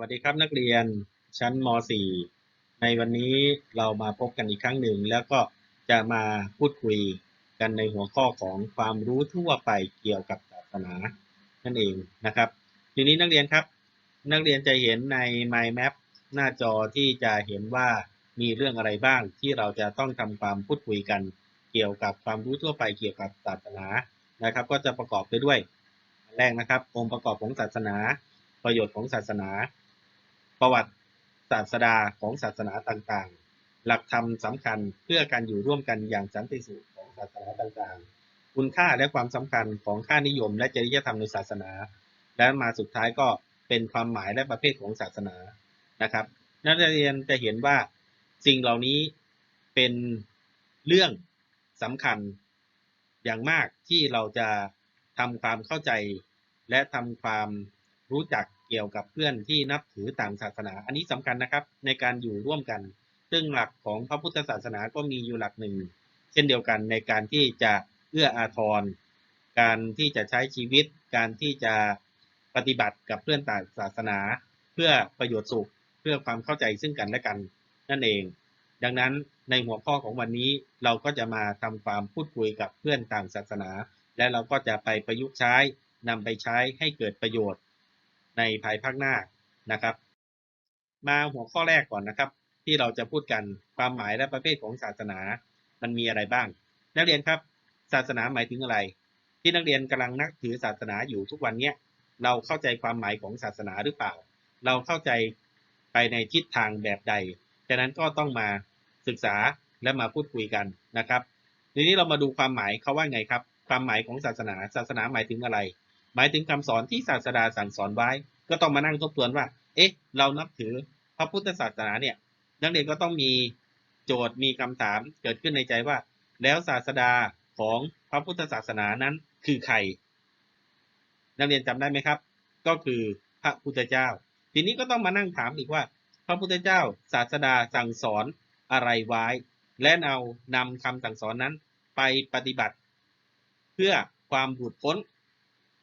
วัสดีครับนักเรียนชั้นม .4 ในวันนี้เรามาพบกันอีกครั้งหนึ่ง แล้วก็จะมาพูดคุยกันในหัวข้อของความรู้ทั่วไปเกี่ยวกับศาสนานั่นเองนะครับ ทีนี้นักเรียนครับ นักเรียนจะเห็นใน mind map หน้าจอที่จะเห็นว่ามีเรื่องอะไรบ้างที่เราจะต้องทำความพูดคุยกัน เกี่ยวกับความรู้ทั่วไปเกี่ยวกับศาสนานะครับ ก็จะประกอบไปด้วยแรกนะครับองค์ประกอบของศาสนา ประโยชน์ของศาสนา ประวัติศาสดาของศาสนาต่างๆ หลักธรรมสำคัญเพื่อการอยู่ร่วมกันอย่างสันติสุขของศาสนาต่างๆ คุณค่าและความสำคัญของค่านิยม และจริยธรรมในศาสนา และมาสุดท้ายก็เป็นความหมายและประเภทของศาสนานะครับ นักเรียนจะเห็นว่าสิ่งเหล่านี้เป็นเรื่องสำคัญอย่างมากที่เราจะทำความเข้าใจและทำความรู้จัก เกี่ยวกับเพื่อนที่นับถือต่างศาสนา อันนี้สำคัญนะครับในการอยู่ร่วมกัน ซึ่งหลักของพระพุทธศาสนาก็มีอยู่หลักหนึ่ง เช่นเดียวกันในการที่จะเอื้ออาทร การที่จะใช้ชีวิต การที่จะปฏิบัติกับเพื่อนต่างศาสนา เพื่อประโยชน์สุข เพื่อความเข้าใจซึ่งกันและกันนั่นเอง ดังนั้นในหัวข้อของวันนี้เราก็จะมาทำความพูดคุยกับเพื่อนต่างศาสนา และเราก็จะไปประยุกต์ใช้นำไปใช้ให้เกิดประโยชน์ ในภายภาคหน้านะครับ มาหัวข้อแรกก่อนนะครับ ที่เราจะพูดกันความหมายและประเภทของศาสนา มันมีอะไรบ้าง นักเรียนครับ ศาสนาหมายถึงอะไร ที่นักเรียนกำลังนักถือศาสนาอยู่ทุกวันเนี้ยเราเข้าใจความหมายของศาสนาหรือเปล่า เราเข้าใจไปในทิศทางแบบใดฉะนั้นก็ต้องมาศึกษาและมาพูดคุยกันนะครับทีนี้เรามาดูความหมายเขาว่าไงครับ ความหมายของศาสนา ศาสนาหมายถึงอะไร หมายถึงคำสอนที่ศาสดาสั่งสอนไว้ ก็ต้องมานั่งทบทวนว่า เอ๊ะ เรานับถือพระพุทธศาสนาเนี่ย นักเรียนก็ต้องมีโจทย์มีคำถามเกิดขึ้นในใจว่า แล้วศาสดาของพระพุทธศาสนานั้นคือใคร นักเรียนจำได้ไหมครับ ก็คือพระพุทธเจ้า ทีนี้ก็ต้องมานั่งถามอีกว่า พระพุทธเจ้าศาสดาสั่งสอนอะไรไว้ และเอานำคำสั่งสอนนั้นไปปฏิบัติ เพื่อความหลุดพ้น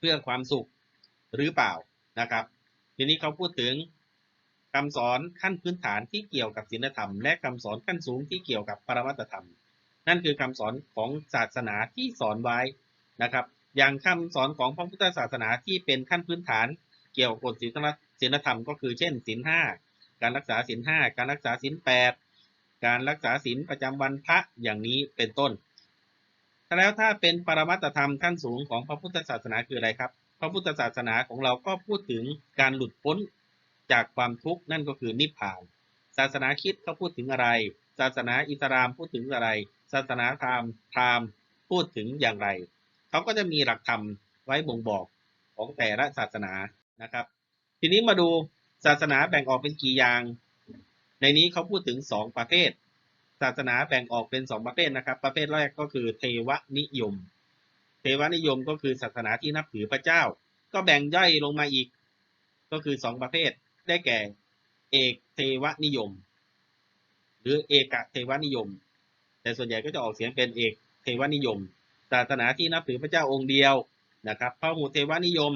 พื่อความสุขหรือเปล่านะครับ ทีนี้เขาพูดถึงคำสอนขั้นพื้นฐานที่เกี่ยวกับศีลธรรม และคำสอนขั้นสูงที่เกี่ยวกับปรมัตธรรม นั่นคือคำสอนของศาสนาที่สอนไว้นะครับ อย่างคำสอนของพระพุทธศาสนาที่เป็นขั้นพื้นฐานเกี่ยวกับกฎศีลธรรม ก็คือเช่นศีลห้าการรักษาศีลห้าการรักษาศีลแปดการรักษาศีลประจำวันพระอย่างนี้เป็นต้น แล้วถ้าเป็นปรมัตธรรมขั้นสูงของพระพุทธศาสนาคืออะไรครับ พระพุทธศาสนาของเราก็พูดถึงการหลุดพ้นจากความทุกข์นั่นก็คือนิพพาน ศาสนาคิดเขาพูดถึงอะไร ศาสนาอิสลามพูดถึงอะไร ศาสนาพราหมณ์พราหมณ์พูดถึงอย่างไร เขาก็จะมีหลักธรรมไว้บ่งบอกของแต่ละศาสนานะครับ ทีนี้มาดูศาสนาแบ่งออกเป็นกี่อย่าง ในนี้เขาพูดถึงสองประเภท ศาสนาแบ่งออกเป็นสองประเภทนะครับ ประเภทแรกก็คือเทวนิยม เทวนิยมก็คือศาสนาที่นับถือพระเจ้า ก็แบ่งย่อยลงมาอีก ก็คือสองประเภทได้แก่ เอกเทวนิยม หรือเอกเทวนิยม แต่ส่วนใหญ่ก็จะออกเสียงเป็นเอกเทวนิยม ศาสนาที่นับถือพระเจ้าองค์เดียวนะครับพระหูเทวนิยม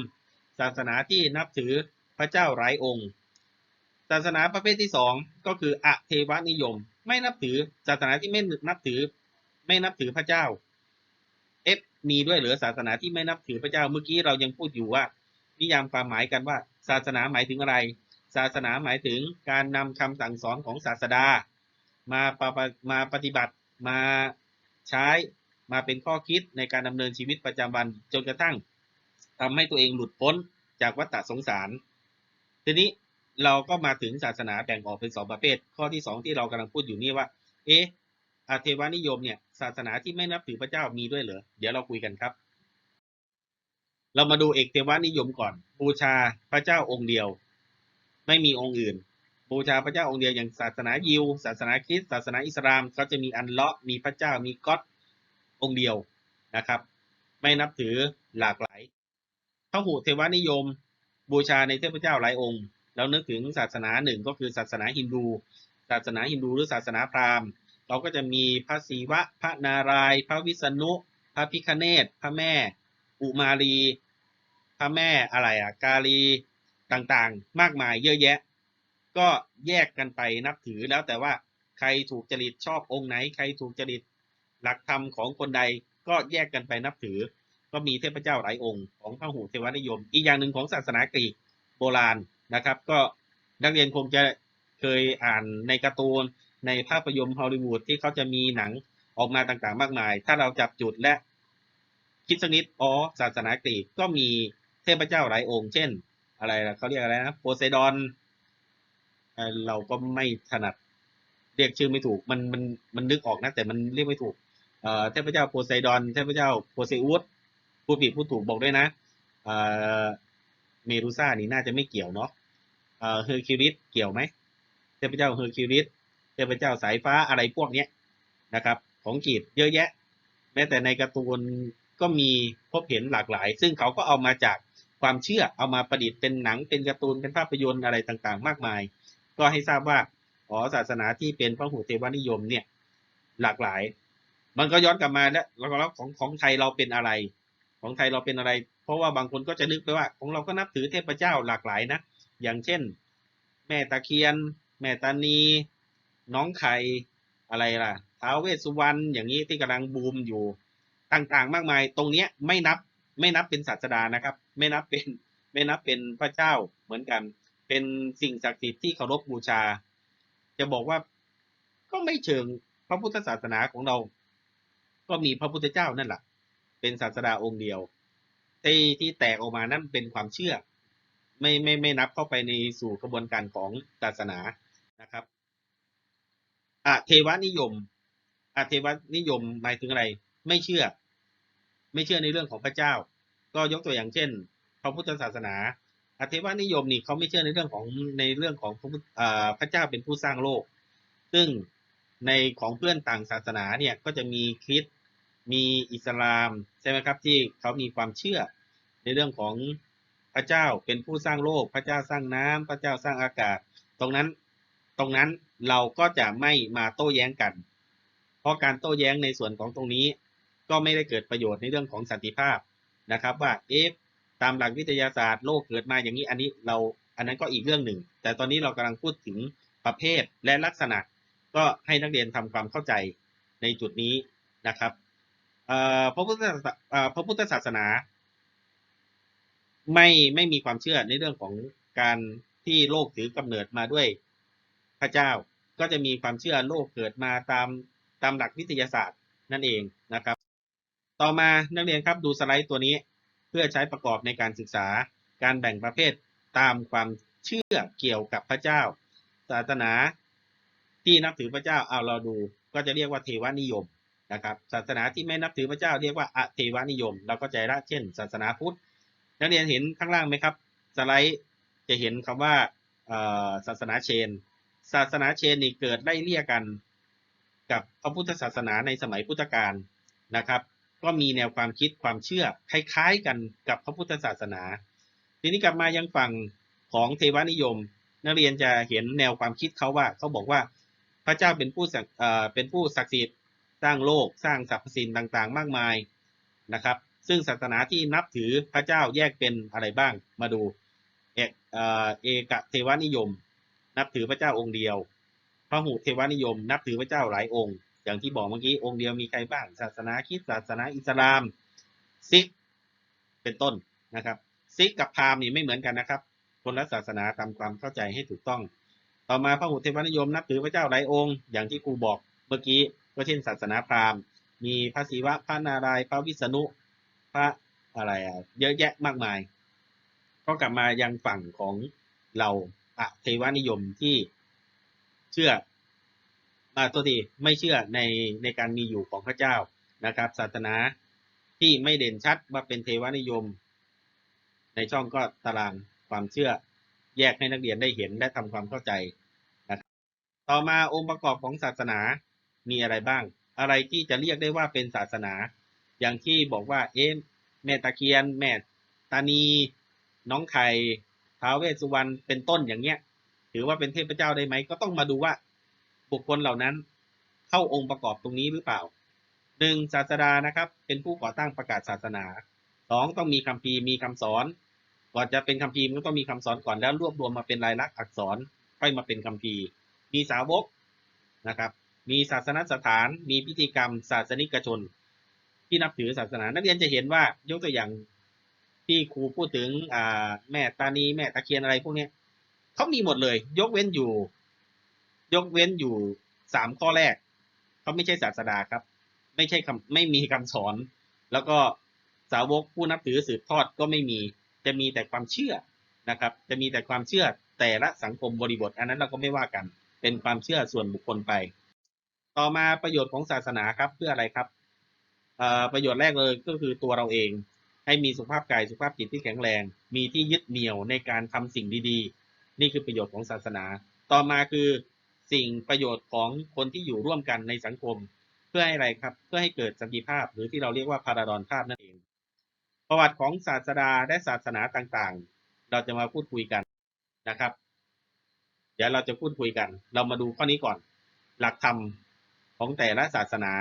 ศาสนาที่นับถือพระเจ้าหลายองค์ ศาสนาประเภทที่สองก็คืออเทวนิยม ไม่นับถือศาสนาที่ไม่นับถือ ไม่นับถือพระเจ้า เอฟมีด้วยหรือศาสนาที่ไม่นับถือพระเจ้าเมื่อกี้เรายังพูดอยู่ว่า นิยามความหมายกันว่า ศาสนาหมายถึงอะไร ศาสนาหมายถึงการนำคำสั่งสอนของศาสดา มาปมาปฏิบัติมาใช้มาเป็นข้อคิดในการดำเนินชีวิตประจำวันจนกระทั่งทำให้ตัวเองหลุดพ้นจากวัฏสงสาร ทีนี้ เราก็มาถึงศาสนาแบ่งออกเป็นสองประเภท ข้อที่สองที่เรากำลังพูดอยู่นี่ว่า เอ๊ะอาเทวานิยมเนี่ย ศาสนาที่ไม่นับถือพระเจ้ามีด้วยเหรอ เดี๋ยวเราคุยกันครับ เรามาดูเอกเทวานิยมก่อน บูชาพระเจ้าองค์เดียว ไม่มีองค์อื่น บูชาพระเจ้าองค์เดียวอย่างศาสนายิว ศาสนาคริสต์ศาสนาอิสลามเขาจะมีอันเลาะมีพระเจ้ามีก็อดองค์เดียวนะครับ ไม่นับถือหลากหลายพระหูเทวานิยม บูชาในเทพเจ้าหลายองค์ แล้วนึกถึงศาสนาหนึ่งก็คือศาสนาฮินดู ศาสนาฮินดูหรือศาสนาพราหมณ์ เราก็จะมีพระศิวะ พระนารายณ์พระวิษณุ พระพิคเนตพระแม่ อุมาลี พระแม่อะไรอะกาลีต่างๆ มากมายเยอะแยะ ก็แยกกันไปนับถือแล้วแต่ว่าใครถูกจริตชอบองค์ไหน ใครถูกจริตหลักธรรมของคนใดก็แยกกันไปนับถือ ก็มีเทพเจ้าหลายองค์ของพระหูเทวนิยม อีกอย่างหนึ่งของศาสนากรีกโบราณ นะครับ ก็นักเรียนคงจะเคยอ่านในการ์ตูน ในภาพยนตร์ฮอลลีวูดที่เขาจะมีหนังออกมาต่างๆ มากมาย ถ้าเราจับจุดและคิดสักนิดอ๋อศาสนากรีกก็มีเทพเจ้าหลายองค์ เช่น อะไรล่ะเขาเรียกอะไรนะโพไซดอนเราก็ไม่ถนัดเรียกชื่อไม่ถูก มันมันมันนึกออกนะแต่มันเรียกไม่ถูกเอ่อเทพเจ้าโพไซดอนเทพเจ้าโพไซอุสผู้ผิดผู้ถูกบอกด้วยนะเอ่อเมรูซ่านี่น่าจะไม่เกี่ยวเนาะ เอ่อเฮอร์คิวลิสเกี่ยวไหมเทพเจ้าเฮอร์คิวลิสเทพเจ้าสายฟ้าอะไรพวกเนี้ยนะครับ ของกรีกเยอะแยะ แม้แต่ในการ์ตูนก็มีพบเห็นหลากหลาย ซึ่งเขาก็เอามาจากความเชื่อเอามาประดิษฐ์เป็นหนังเป็นการ์ตูนเป็นภาพยนตร์อะไรต่างๆ มากมาย ก็ให้ทราบว่าอ๋อศาสนาที่เป็นพระหูเทวนิยมเนี่ยหลากหลาย มันก็ย้อนกลับมาแล้วแล้วก็แล้วของของไทยเราเป็นอะไร ของไทยเราเป็นอะไร เพราะว่าบางคนก็จะนึกไปว่า ของเราก็นับถือเทพเจ้าหลากหลายนะ อย่างเช่น แม่ตะเคียน แม่ตานี น้องไข่อะไรล่ะท้าวเวสสุวรรณอย่างนี้ที่กำลังบูมอยู่ต่างๆ มากมาย ตรงเนี้ยไม่นับไม่นับเป็นศาสดานะครับ ไม่นับเป็นไม่นับเป็นพระเจ้าเหมือนกัน เป็นสิ่งศักดิ์สิทธิ์ที่เคารพบูชา จะบอกว่าก็ไม่เชิงพระพุทธศาสนาของเรา ก็มีพระพุทธเจ้านั่นแหละเป็นศาสดาองค์เดียวที่ที่แตกออกมานั่นเป็นความเชื่อ ไม่ไม่ไม่นับเข้าไปในสู่กระบวนการของศาสนานะครับอะเทวนิยมอะเทวนิยมหมายถึงอะไร ไม่เชื่อ ไม่เชื่อในเรื่องของพระเจ้า ก็ยกตัวอย่างเช่นพระพุทธศาสนาอเทวนิยมนี่เขาไม่เชื่อในเรื่องของในเรื่องของพระพระเจ้าเป็นผู้สร้างโลก ซึ่งในของเพื่อนต่างศาสนาเนี่ยก็จะมีคริสต์มีอิสลามใช่ไหมครับที่เขามีความเชื่อในเรื่องของ ระเจ้าเป็นผู้สร้างโลก พระเจ้าสร้างน้ำพระเจ้าสร้างอากาศ ตรงนั้นตรงนั้นเราก็จะไม่มาโต้แย้งกัน เพราะการโต้แย้งในส่วนของตรงนี้ ก็ไม่ได้เกิดประโยชน์ในเรื่องของสันติภาพนะครับ ว่าเอ๊ะตามหลักวิทยาศาสตร์โลกเกิดมาอย่างนี้อันนี้เราอันนั้นก็อีกเรื่องหนึ่ง แต่ตอนนี้เรากำลังพูดถึงประเภทและลักษณะ ก็ให้นักเรียนทำความเข้าใจในจุดนี้นะครับพระพุทธพระพุทธศาสนา ไม่ไม่มีความเชื่อในเรื่องของการที่โลกถือกำเนิดมาด้วยพระเจ้าก็จะมีความเชื่อโลกเกิดมาตามตามหลักวิทยาศาสตร์นั่นเองนะครับ ต่อมานักเรียนครับดูสไลด์ตัวนี้เพื่อใช้ประกอบในการศึกษาการแบ่งประเภทตามความเชื่อเกี่ยวกับพระเจ้า ศาสนาที่นับถือพระเจ้าเอาเราดู ก็จะเรียกว่าเทวนิยมนะครับ ศาสนาที่ไม่นับถือพระเจ้าเรียกว่าอเทวนิยม เราก็ใจละเช่น ศาสนาพุทธ นักเรียนเห็นข้างล่างไหมครับ สไลด์จะเห็นคำว่าศาสนาเชน ศาสนาเชนนี่เกิดไล่เลี่ยกัน กับพระพุทธศาสนาในสมัยพุทธกาลนะครับ ก็มีแนวความคิดความเชื่อคล้าย ๆ กันกับพระพุทธศาสนา ทีนี้กลับมายังฝั่งของเทวนิยม นักเรียนจะเห็นแนวความคิดเขาว่าเขาบอกว่าพระเจ้าเป็นผู้ศักดิ์เอ่อเป็นผู้ศักดิ์สิทธิ์สร้างโลกสร้างสรรพสิ่งต่างๆ มากมายนะครับ ซึ่งศาสนาที่นับถือพระเจ้าแยกเป็นอะไรบ้างมาดูเอกเอเกเทวนิยม นับถือพระเจ้าองค์เดียวพระหุเทวนิยม นับถือพระเจ้าหลายองค์ อย่างที่บอกเมื่อกี้องค์เดียวมีใครบ้าง ศาสนาคริสต์ศาสนาอิสลามซิกเป็นต้นนะครับซิกกับพราหมณ์นี่ไม่เหมือนกันนะครับ คนละศาสนาทำความเข้าใจให้ถูกต้อง ต่อมาพระหุเทวนิยม นับถือพระเจ้าหลายองค์ อย่างที่ครูบอกเมื่อกี้ก็เช่น ศาสนาพราหมณ์ มีพระศิวะพระนารายณ์พระวิษณุ ระอะไรอะเยอะแยะมากมาย ก็กลับมายังฝั่งของเราอะเทวนิยมที่เชื่อมาตัวทีไม่เชื่อในในการมีอยู่ของพระเจ้านะครับศาสนาที่ไม่เด่นชัดว่าเป็นเทวนิยม ในช่องก็ตารางความเชื่อแยกให้นักเรียนได้เห็นและทำความเข้าใจนะครับต่อมาองค์ประกอบของศาสนามีอะไรบ้าง อะไรที่จะเรียกได้ว่าเป็นศาสนา อย่างที่บอกว่าเอ๊ะแม่ตะเคียน แม่ตานี น้องไข่ท้าวเวสสุวรรณเป็นต้นอย่างเงี้ย ถือว่าเป็นเทพเจ้าได้ไหมก็ต้องมาดูว่า บุคคลเหล่านั้น เข้าองค์ประกอบตรงนี้หรือเปล่าหนึ่งศาสดานะครับ เป็นผู้ก่อตั้งประกาศศาสนาสองต้องมีคำพีมีคำสอนก่อนจะเป็นคัมภีมันก็ต้องมีคำสอนก่อนแล้วรวบรวมมาเป็นลายลักษณ์อักษรค่อยมาเป็นคัมภีมีสาวกนะครับ มีศาสนสถาน มีพิธีกรรม ศาสนิกชน ที่นับถือศาสนา นักเรียนจะเห็นว่ายกตัวอย่างที่ครูพูดถึงอ่าแม่ตานีแม่ตะเคียนอะไรพวกเนี้ยเขามีหมดเลย ยกเว้นอยู่ ยกเว้นอยู่สามข้อแรกเขาไม่ใช่ศาสดาครับ ไม่ใช่คำไม่มีคำสอน แล้วก็สาวกผู้นับถือสืบทอดก็ไม่มีจะมีแต่ความเชื่อนะครับ จะมีแต่ความเชื่อแต่ละสังคมบริบท อันนั้นเราก็ไม่ว่ากัน เป็นความเชื่อส่วนบุคคลไป ต่อมาประโยชน์ของศาสนาครับเพื่ออะไรครับ ประโยชน์แรกเลยก็คือตัวเราเอง ให้มีสุขภาพกายสุขภาพจิตที่แข็งแรง มีที่ยึดเหนี่ยวในการทำสิ่งดีๆ นี่คือประโยชน์ของศาสนา ต่อมาคือสิ่งประโยชน์ของคนที่อยู่ร่วมกันในสังคม เพื่อให้อะไรครับ เพื่อให้เกิดสันติภาพหรือที่เราเรียกว่าพาราดอนภาพนั่นเอง ประวัติของศาสดาและศาสนาต่างๆ เราจะมาพูดคุยกันนะครับ เดี๋ยวเราจะพูดคุยกัน เรามาดูข้อนี้ก่อน หลักธรรมของแต่ละศาสนา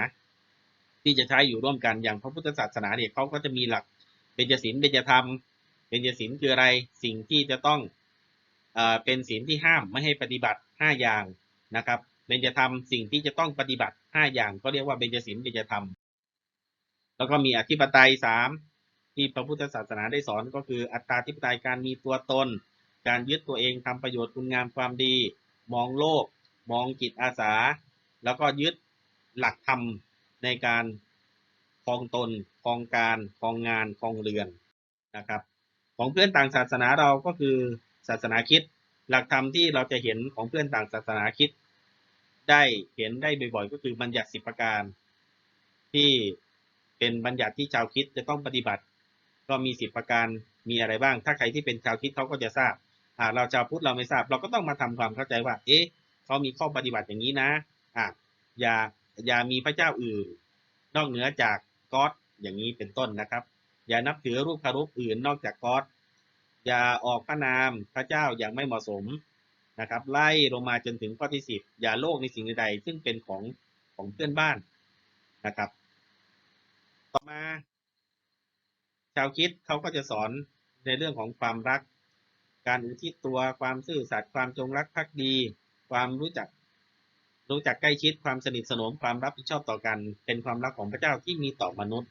ที่จะใช้อยู่ร่วมกันอย่างพระพุทธศาสนาเนี่ยเขาก็จะมีหลักเบญจศีลเบญจธรรมเบญจศีลคืออะไรสิ่งที่จะต้องเอ่อเป็นศีลที่ห้ามไม่ให้ปฏิบัติห้าอย่างนะครับเบญจธรรมสิ่งที่จะต้องปฏิบัติห้าอย่างก็เรียกว่าเบญจศีลเบญจธรรม แล้วก็มีอธิปไตยสามที่พระพุทธศาสนาได้สอนก็คืออัตตาธิปไตยการมีตัวตน การยึดตัวเองทำประโยชน์คุณงามความดี มองโลก มองจิตอาสา แล้วก็ยึดหลักธรรม ในการครองตนครองการครองงานครองเรือนนะครับ ของเพื่อนต่างศาสนาเราก็คือศาสนาคิดหลักธรรมที่เราจะเห็นของเพื่อนต่างศาสนาคิด ได้เห็นได้บ่อยๆ ก็คือบัญญัติสิบประการ ที่เป็นบัญญัติที่ชาวคิดจะต้องปฏิบัติ ก็มีสิบประการมีอะไรบ้าง ถ้าใครที่เป็นชาวคิดเขาก็จะทราบอ่าเราชาวพุทธเราไม่ทราบ เราก็ต้องมาทำความเข้าใจว่า เอ๊ะเขามีข้อปฏิบัติอย่างนี้นะอ่าอย่า อย่ามีพระเจ้าอื่น นอกเหนือจากก๊อดอย่างนี้เป็นต้นนะครับ อย่านับถือรูปคารุปอื่นนอกจากก๊อดอย่าออกพระนามพระเจ้าอย่างไม่เหมาะสมนะครับ ไล่ลงมาจนถึงข้อที่สิบอย่าโลกในสิ่งใดซึ่งเป็นของของเพื่อนบ้านนะครับ ต่อมา ชาวคิดเขาก็จะสอนในเรื่องของความรัก การอุทิศตัวความซื่อสัตย์ความจงรักภักดี ความรู้จัก รู้จักใกล้ชิดความสนิทสนมความรับผิดชอบต่อกัน เป็นความรักของพระเจ้าที่มีต่อมนุษย์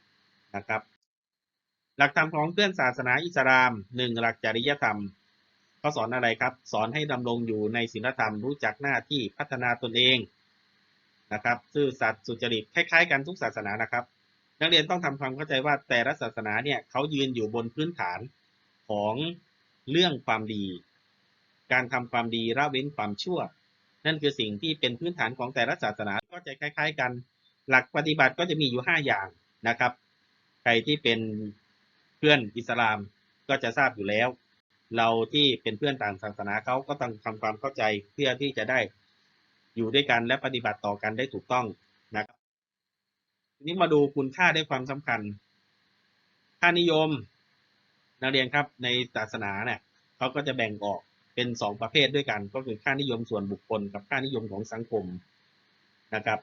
นะครับ หลักธรรมของเพื่อนศาสนาอิสลามหนึ่งหลักจริยธรรมเขาสอนอะไรครับ สอนให้ดำรงอยู่ในศีลธรรมรู้จักหน้าที่พัฒนาตนเองนะครับซื่อสัตย์สุจริตคล้ายๆกันทุกศาสนานะครับ นักเรียนต้องทำความเข้าใจว่าแต่ละศาสนาเนี่ยเขายืนอยู่บนพื้นฐานของเรื่องความดี การทำความดีละเว้นความชั่ว นั่นคือสิ่งที่เป็นพื้นฐานของแต่ละศาสนาก็จะคล้าย ๆ กัน หลักปฏิบัติก็จะมีอยู่ 5 อย่างนะครับ ใครที่เป็นเพื่อนอิสลามก็จะทราบอยู่แล้ว เราที่เป็นเพื่อนต่างศาสนาเขาก็ต้องทำความเข้าใจเพื่อที่จะได้อยู่ด้วยกันและปฏิบัติต่อกันได้ถูกต้องนะครับทีนี้มาดูคุณค่าได้ความสำคัญ ค่านิยมนักเรียนครับในศาสนาเนี่ยเขาก็จะแบ่งออก เป็นสองประเภทด้วยกัน ก็คือค่านิยมส่วนบุคคล กับค่านิยมของสังคมนะครับ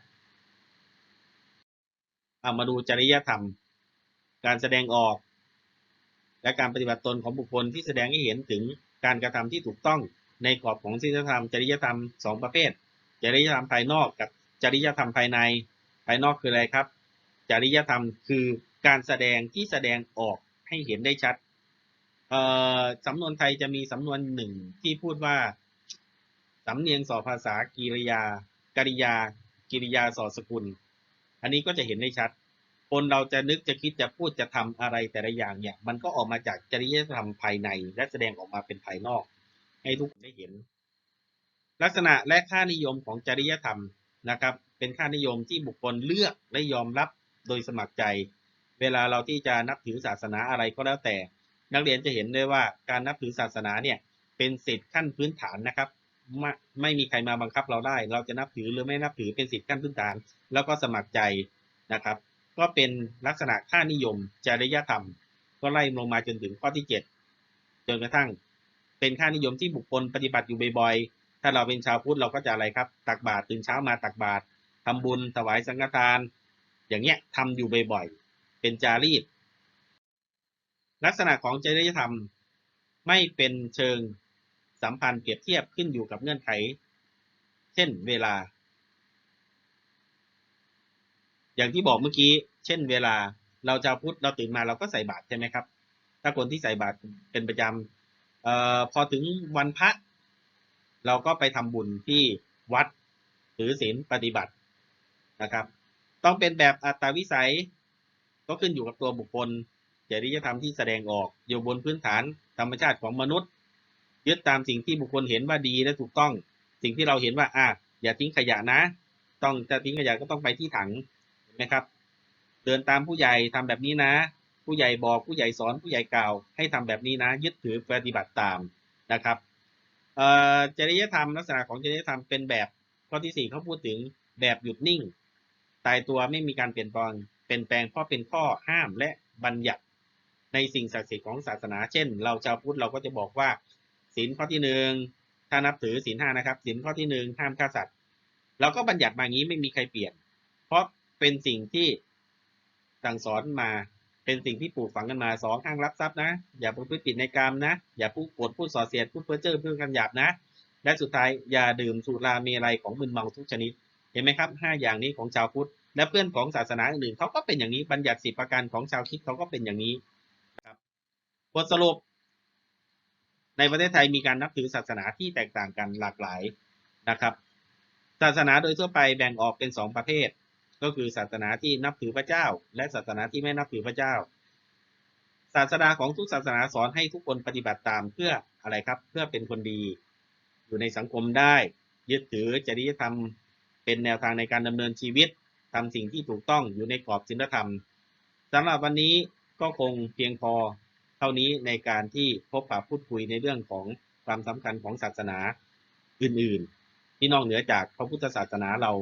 เอามาดูจริยธรรม การแสดงออก และการปฏิบัติตนของบุคคลที่แสดงให้เห็นถึงการกระทำที่ถูกต้องในกรอบของศีลธรรม จริยธรรมสองประเภท จริยธรรมภายนอกกับจริยธรรมภายใน ภายนอกคืออะไรครับ จริยธรรมคือการแสดงที่แสดงออกให้เห็นได้ชัด เอ่อสำนวนไทยจะมีสำนวนหนึ่งที่พูดว่าสำเนียงสอภาษากิริยา กริยา กิริยาสอสกุล อันนี้ก็จะเห็นได้ชัด คนเราจะนึกจะคิดจะพูดจะทำอะไรแต่ละอย่างเนี่ย มันก็ออกมาจากจริยธรรมภายใน และแสดงออกมาเป็นภายนอก ให้ทุกคนได้เห็น ลักษณะและค่านิยมของจริยธรรมนะครับ เป็นค่านิยมที่บุคคลเลือกและยอมรับโดยสมัครใจ เวลาเราที่จะนับถือศาสนาอะไรก็แล้วแต่ นักเรียนจะเห็นได้ว่าการนับถือศาสนาเนี่ยเป็นสิทธิขั้นพื้นฐานนะครับไม่ไม่มีใครมาบังคับเราได้ เราจะนับถือหรือไม่นับถือเป็นสิทธิขั้นพื้นฐาน แล้วก็สมัครใจนะครับ ก็เป็นลักษณะค่านิยมจริยธรรม ก็ไล่ลงมาจนถึงข้อที่เจ็ดจนกระทั่ง เป็นค่านิยมที่บุคคลปฏิบัติอยู่บ่อยๆ ถ้าเราเป็นชาวพุทธเราก็จะอะไรครับ ตักบาตรตื่นเช้ามาตักบาตรทำบุญถวายสังฆทาน อย่างเงี้ยทำอยู่บ่อยๆ เป็นจารีต ลักษณะของจริยธรรมไม่เป็นเชิงสัมพันธ์เปรียบเทียบขึ้นอยู่กับเงื่อนไข เช่นเวลา อย่างที่บอกเมื่อกี้ เช่น เวลาเราจะพุทธเราตื่นมาเราก็ใส่บาตรใช่ไหมครับ ถ้าคนที่ใส่บาตรเป็นประจำออพอถึงวันพระเราก็ไปทำบุญที่วัดถือศีลปฏิบัตินะครับ ต้องเป็นแบบอัตตาวิสัย ก็ขึ้นอยู่กับตัวบุคคล จริยธรรมที่แสดงออกอยู่บนพื้นฐานธรรมชาติของมนุษย์ ยึดตามสิ่งที่บุคคลเห็นว่าดีและถูกต้อง สิ่งที่เราเห็นว่าอะอย่าทิ้งขยะนะ ต้องจะทิ้งขยะก็ต้องไปที่ถังเห็นไหมครับ เดินตามผู้ใหญ่ทำแบบนี้นะ ผู้ใหญ่บอกผู้ใหญ่สอนผู้ใหญ่กล่าว ให้ทำแบบนี้นะ ยึดถือปฏิบัติตามนะครับจริยธรรมลักษณะของจริยธรรมเป็นแบบข้อที่สี่เขาพูดถึงแบบหยุดนิ่ง ตายตัวไม่มีการเปลี่ยนแปลงเปลี่ยนแปลงเพราะเป็นข้อห้ามและบัญญัติ ในสิ่งศักดิ์สิทธิ์ของศาสนา เช่น เราชาวพุทธเราก็จะบอกว่าศีลข้อที่หนึ่งถ้านับถือศีลห้านะครับศีลข้อที่หนึ่งห้ามฆ่าสัตว์เราก็บัญญัติมาอย่างนี้ไม่มีใครเปลี่ยน เพราะเป็นสิ่งที่สั่งสอนมาเป็นสิ่งที่ปลูกฝังกันมาสองห้างรับทรัพย์นะ อย่าประพฤติผิดในกรรมนะ อย่าพูดโกรธพูดส่อเสียดพูดเพ้อเจ้อพูดคำหยาบนะ และสุดท้ายอย่าดื่มสุราเมรัยของมึนเมาทุกชนิด เห็นไหมครับห้าอย่างนี้ของชาวพุทธและเพื่อนของศาสนาอื่นๆเขาก็เป็นอย่างนี้บัญญัติสิบประการของชาวคริดเขาก็เป็นอย่างนี้ บทสรุป ในประเทศไทยมีการนับถือศาสนาที่แตกต่างกันหลากหลายนะครับ ศาสนาโดยทั่วไปแบ่งออกเป็นสองประเภท ก็คือศาสนาที่นับถือพระเจ้า และศาสนาที่ไม่นับถือพระเจ้า ศาสนาของทุกศาสนาสอนให้ทุกคนปฏิบัติตามเพื่ออะไรครับ เพื่อเป็นคนดี อยู่ในสังคมได้ ยึดถือจริยธรรมเป็นแนวทางในการดำเนินชีวิตทำสิ่งที่ถูกต้องอยู่ในกรอบศีลธรรมสำหรับวันนี้ก็คงเพียงพอ ท่านี้ในการที่พบปะพูดคุยในเรื่องของความสำคัญของศาสนาอื่นๆ ที่นอกเหนือจากพระพุทธศาสนาเรา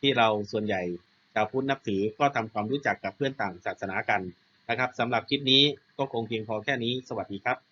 ที่เราส่วนใหญ่ชาวพุทธนับถือก็ทำความรู้จักกับเพื่อนต่างศาสนากันนะครับสำหรับคลิปนี้ก็คงเพียงพอแค่นี้สวัสดีครับ